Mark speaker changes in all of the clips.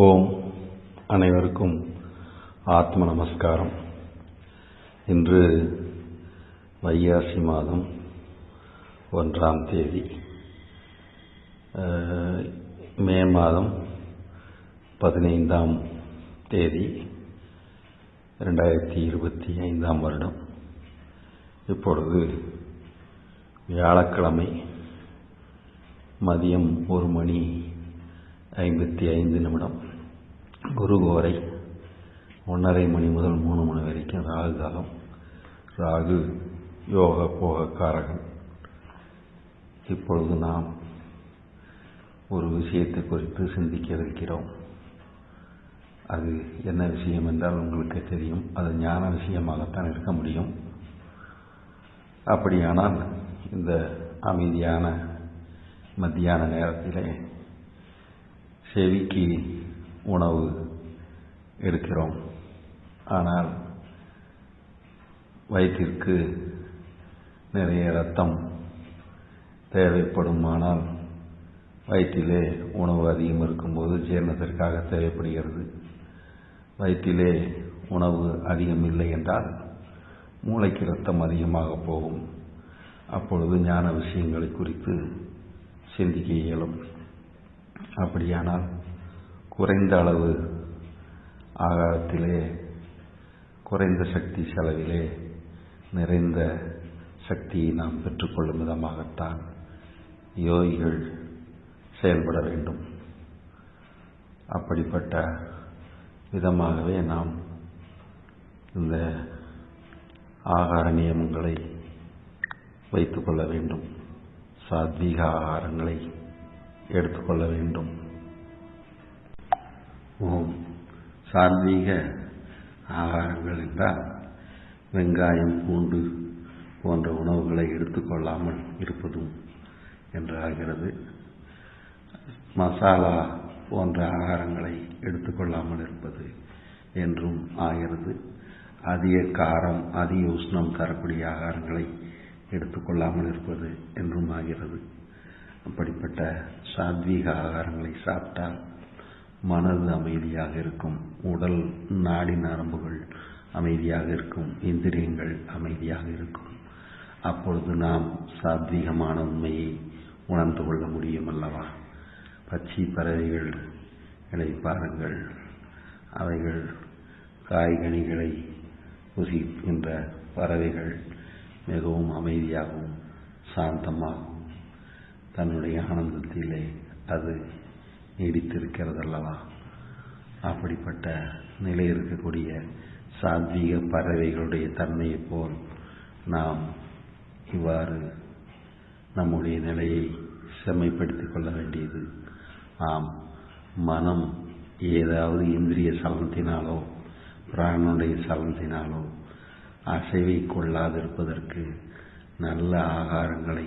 Speaker 1: ஓம் அனைவருக்கும் ஆத்ம நமஸ்காரம். இன்று வைகாசி மாதம் ஒன்றாம் தேதி. மே மாதம் பதினைந்தாம் தேதி ரெண்டாயிரத்தி இருபத்தி ஐந்தாம் வருடம். இப்பொழுது வியாழக்கிழமை மதியம் ஒரு மணி ஐம்பத்தி ஐந்து நிமிடம். குரு கோரை ஒன்றரை மணி முதல் மூணு மணி வரைக்கும் ராகு காலம் ராகு யோக போக காரகன் இப்பொழுது நாம் ஒரு விஷயத்தை குறித்து சிந்திக்க இருக்கிறோம். அது என்ன விஷயம் என்றால் உங்களுக்கு தெரியும். அது ஞான விஷயமாகத்தான் இருக்க முடியும். அப்படியானால் இந்த அமைதியான மத்தியான நேரத்திலே செவிக்கு உணவு எடுக்கிறோம். ஆனால் வயிற்றிற்கு நிறைய ரத்தம் தேவைப்படுமானால் வயிற்றிலே உணவு அதிகம் இருக்கும்போது ஜீரணத்திற்காக தேவைப்படுகிறது. வயிற்றிலே உணவு அதிகம் இல்லை என்றால் மூளைக்கு ரத்தம் அதிகமாக போகும். அப்பொழுது ஞான விஷயங்களை குறித்து சிந்திக்க இயலும். அப்படியானால் குறைந்த அளவு ஆகாரத்திலே குறைந்த சக்தி செலவிலே நிறைந்த சக்தியை நாம் பெற்றுக்கொள்ளும் விதமாகத்தான் யோகிகள் செயல்பட வேண்டும். அப்படிப்பட்ட விதமாகவே நாம் இந்த ஆகார நியமங்களை வைத்துக்கொள்ள வேண்டும். சாத்வீக ஆகாரங்களை எடுத்துக்கொள்ள வேண்டும். ஓம். சாத்வீக ஆகாரங்கள் என்றால் வெங்காயம் பூண்டு போன்ற உணவுகளை எடுத்துக்கொள்ளாமல் இருப்பதும் என்றாகிறது. மசாலா போன்ற ஆகாரங்களை எடுத்துக்கொள்ளாமல் இருப்பது என்றும் ஆகிறது. அதிக காரம் அதிக உஷ்ணம் தரக்கூடிய ஆகாரங்களை எடுத்துக்கொள்ளாமல் இருப்பது என்றும் ஆகிறது. அப்படிப்பட்ட சாத்வீக ஆகாரங்களை சாப்பிட்டால் மனது அமைதியாக இருக்கும். உடல் நாடி நரம்புகள் அமைதியாக இருக்கும். இந்திரியங்கள் அமைதியாக இருக்கும். அப்பொழுது நாம் சாத்வீகமான உண்மையை உணர்ந்து கொள்ள முடியும் அல்லவா? பச்சை பறவைகள் பாருங்கள். அவைகள் காய்கனிகளை புசிக்கின்ற பறவைகள் மிகவும் அமைதியாகவும் சாந்தமாகவும் தன்னுடைய ஆனந்தத்திலே அது நீடித்திருக்கிறதல்லவா? அப்படிப்பட்ட நிலை இருக்கக்கூடிய சாத்வீக பறவைகளுடைய தன்மையைப் போல் நாம் இவ்வாறு நம்முடைய நிலையை செம்மைப்படுத்திக் கொள்ள வேண்டியது. ஆம் மனம் ஏதாவது இந்திரிய சலனத்தினாலோ பிராணனுடைய சலனத்தினாலோ அசைவை கொள்ளாதிருப்பதற்கு நல்ல ஆகாரங்களை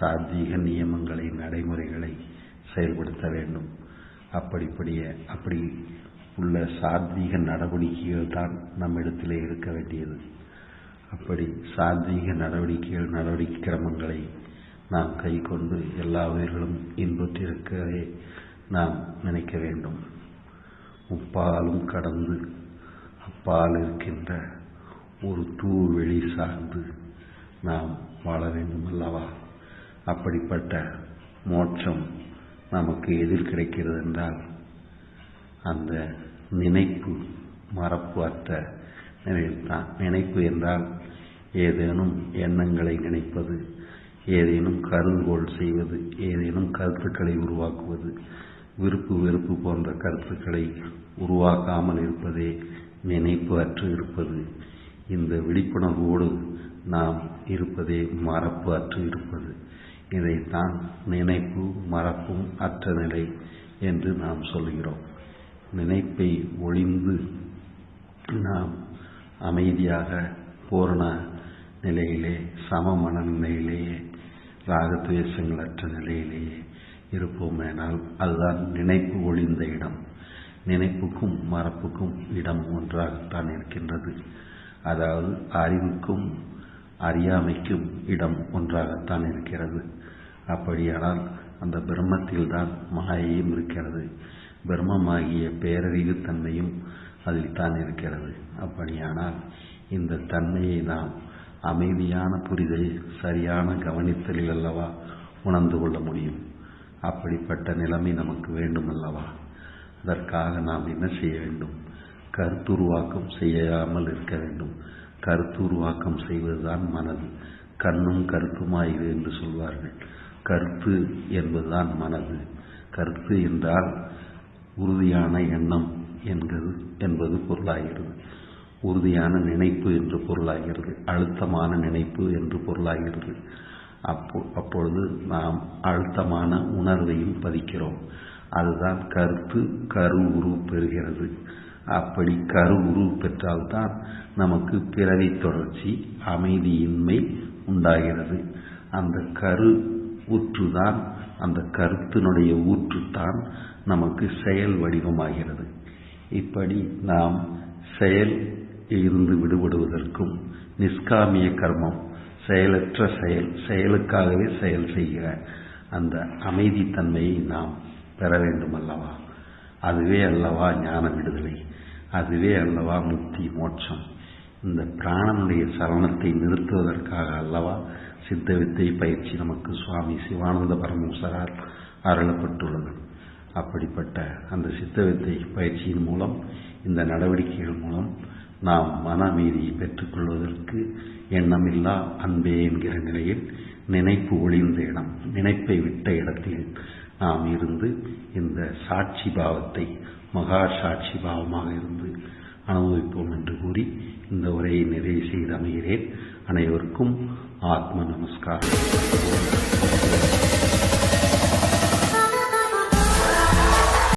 Speaker 1: சாத்வீக நியமங்களை நடைமுறைகளை செயல்படுத்த வேண்டும். அப்படிப்படிய அப்படி உள்ள சாத்வீக நடவடிக்கைகள் தான் நம்மிடத்திலே இருக்க வேண்டியது. அப்படி சாத்வீக நடவடிக்கைகள் நடவடிக்கை கிரமங்களை நாம் கை கொண்டு எல்லா உயிர்களும் இன்புற்றிருக்கவே நாம் நினைக்க வேண்டும். முப்பாலும் கடந்து அப்பால் இருக்கின்ற ஒரு தூவெளி சார்ந்து நாம் வாழ வேண்டும் அல்லவா அப்படிப்பட்ட மோட்சம் நமக்கு எதிர் கிடைக்கிறது என்றால் அந்த நினைப்பு மறப்பு அற்ற நிலையில்தான் நினைப்பு என்றால் ஏதேனும் எண்ணங்களை நினைப்பது ஏதேனும் கருதுகோள் செய்வது ஏதேனும் கருத்துக்களை உருவாக்குவது விருப்பு வெறுப்பு போன்ற கருத்துக்களை உருவாக்காமல் இருப்பதே நினைப்பு அற்று இருப்பது. இந்த விழிப்புணர்வோடு நாம் இருப்பதே மறப்பு அற்று இருப்பது. இதைத்தான் நினைப்பு மறப்பும் அற்ற நிலை என்று நாம் சொல்கிறோம். நினைப்பை ஒளிந்து நாம் அமைதியாக பூரண நிலையிலே சம மனநிலையிலேயே அற்ற நிலையிலேயே இருப்போமேனால் அதுதான் நினைப்பு ஒளிந்த இடம். நினைப்புக்கும் மறப்புக்கும் இடம் ஒன்றாகத்தான் இருக்கின்றது. அதாவது அறிவுக்கும் அறியாமைக்கும் இடம் ஒன்றாகத்தான் இருக்கிறது. அப்படியானால் அந்த பிரம்மத்தில்தான் மாயையும் இருக்கிறது. பிரம்மமாகிய பேரறிவு தன்மையும் அதில் தான் இருக்கிறது. அப்படியானால் இந்த தன்மையை நாம் அமைதியான புரிதல் சரியான கவனித்தலில் அல்லவா உணர்ந்து கொள்ள முடியும்? அப்படிப்பட்ட நிலைமை நமக்கு வேண்டும் அல்லவா அதற்காக நாம் என்ன செய்ய வேண்டும்? கருத்துருவாக்கம் செய்யாமல் இருக்க வேண்டும். கருத்துருவாக்கம் செய்வதுதான் மனது. கண்ணும் கருத்துமாயுது என்று சொல்வார்கள். கருத்து என்பதுதான் மனது. கருத்து என்றால் உறுதியான எண்ணம் என்கிறது என்பது பொருளாகிறது. உறுதியான நினைப்பு என்று பொருளாகிறது அழுத்தமான நினைப்பு என்று பொருளாகிறது. அப்போ அப்பொழுது நாம் அழுத்தமான உணர்வையும் பதிக்கிறோம். அதுதான் கருத்து கரு உரு பெறுகிறது. அப்படி கரு உரு பெற்றால்தான் நமக்கு பிறவி தொடர்ச்சி அமைதியின்மை உண்டாகிறது. அந்த கரு ஊற்றுதான் அந்த கருத்தினுடைய ஊற்றுத்தான் நமக்கு செயல் வடிவமாகிறது. இப்படி நாம் செயல் இருந்து விடுபடுவதற்கும் நிஷ்காமிய கர்மம் செயலற்ற செயல் செயலுக்காகவே செயல் செய்கிற அந்த அமைதித்தன்மையை நாம் பெற வேண்டும் அல்லவா அதுவே அல்லவா ஞான விடுதலை? அதுவே அல்லவா முக்தி மோட்சம்? இந்த பிராணனுடைய சலனத்தை நிறுத்துவதற்காக அல்லவா சித்த வித்தை பயிற்சி நமக்கு சுவாமி சிவானந்த பரமேஸ்வரால் அருளப்பட்டுள்ளது. அப்படிப்பட்ட அந்த சித்த வித்தை பயிற்சியின் மூலம் இந்த நடவடிக்கைகள் மூலம் நாம் மன அமைதியை பெற்றுக்கொள்வதற்கு எண்ணமில்லா அன்பே என்கிற நிலையில் நினைப்பு ஒளிந்த இடம் நினைப்பை விட்ட இடத்தில் நாம் இருந்து இந்த சாட்சி பாவத்தை மகா சாட்சி பாவமாக இருந்து அனுபவிப்போம் என்று கூறி இந்த உரையை நிறைவு செய்து அமைகிறேன். அனைவருக்கும் ஆத்ம நமஸ்காரம்